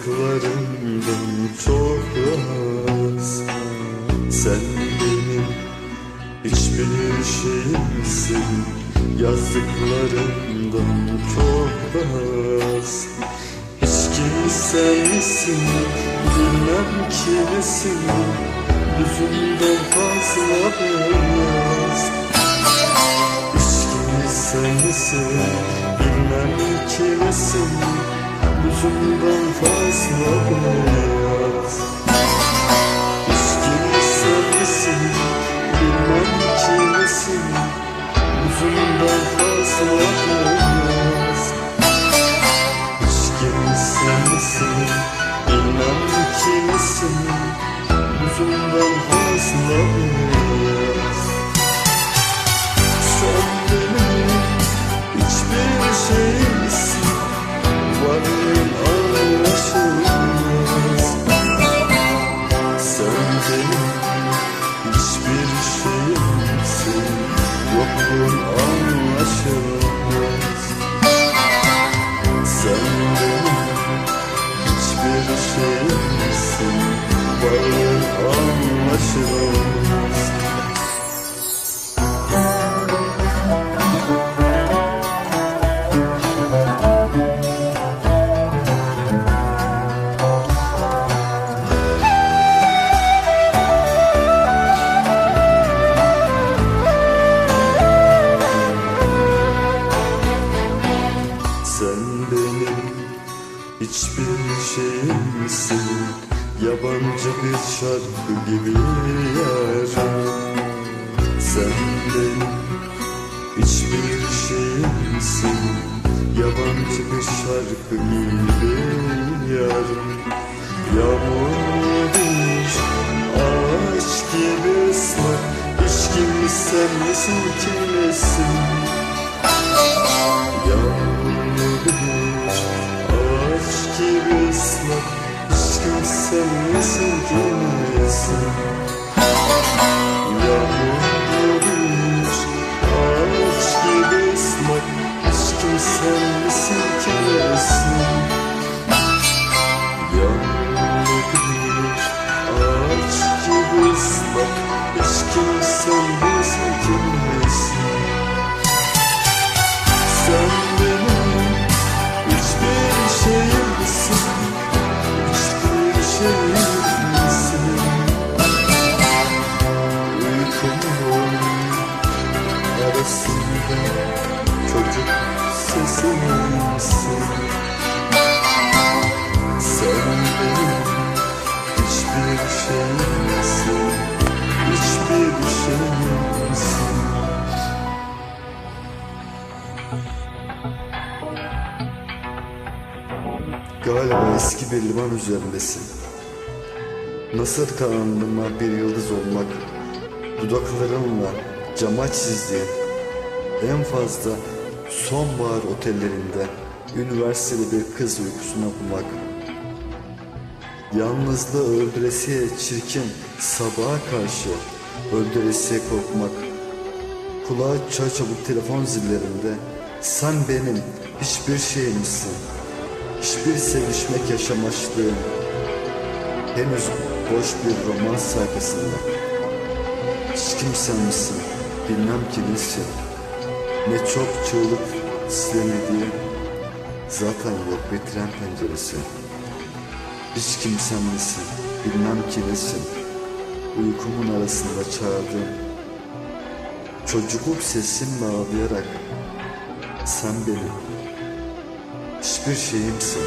Yazdıklarımdan çok az. Sen benim hiçbir şeyimsin. Yazdıklarımdan çok az. Hiç kimsensin bilmem kimisin Yüzünden fazla beyaz. Hiç kimsensin bilmem kimisin Yüzünden fazla beyaz Hiç kimsensin bilmem kimisin Yüzünden fazla beyaz Hiç kimsensin bilmem kimisin Yüzünden fazla beyaz Sen benim hiçbir şeyimsin Yokluğun anlaşılmaz şeyimsin Yabancı bir şarkı gibi yarım Sen benim hiçbir şeyimsin. Yabancı bir şarkı gibi yarım Yağmur bir ağaç gibi ıslak Hiç kimsen misin kimsin Misin kimsin Galiba eski bir liman üzerindesin. Nasıl kanalımda bir yıldız olmak, dudaklarınla cama çizdiğin, en fazla sonbahar otellerinde üniversitede bir kız uykusuna bulmak, yalnızlığı öldüresiye çirkin sabaha karşı öldüresiye korkmak, kulağa çay çabuk telefon zillerinde sen benim hiçbir şeyimsin. Hiçbir sevişmek yaşamaçlığım. Henüz boş bir roman sayfasında. Hiç kimsen misin? Bilmem ki nesin Ne çok çığlık istemediği Zaten yok bir tren penceresi. Hiç kimsen misin? Bilmem ki nesin. Uykumun arasında çağırdığım Çocukluk sesimle ağlayarak Sen benim hiçbir şeyimsin.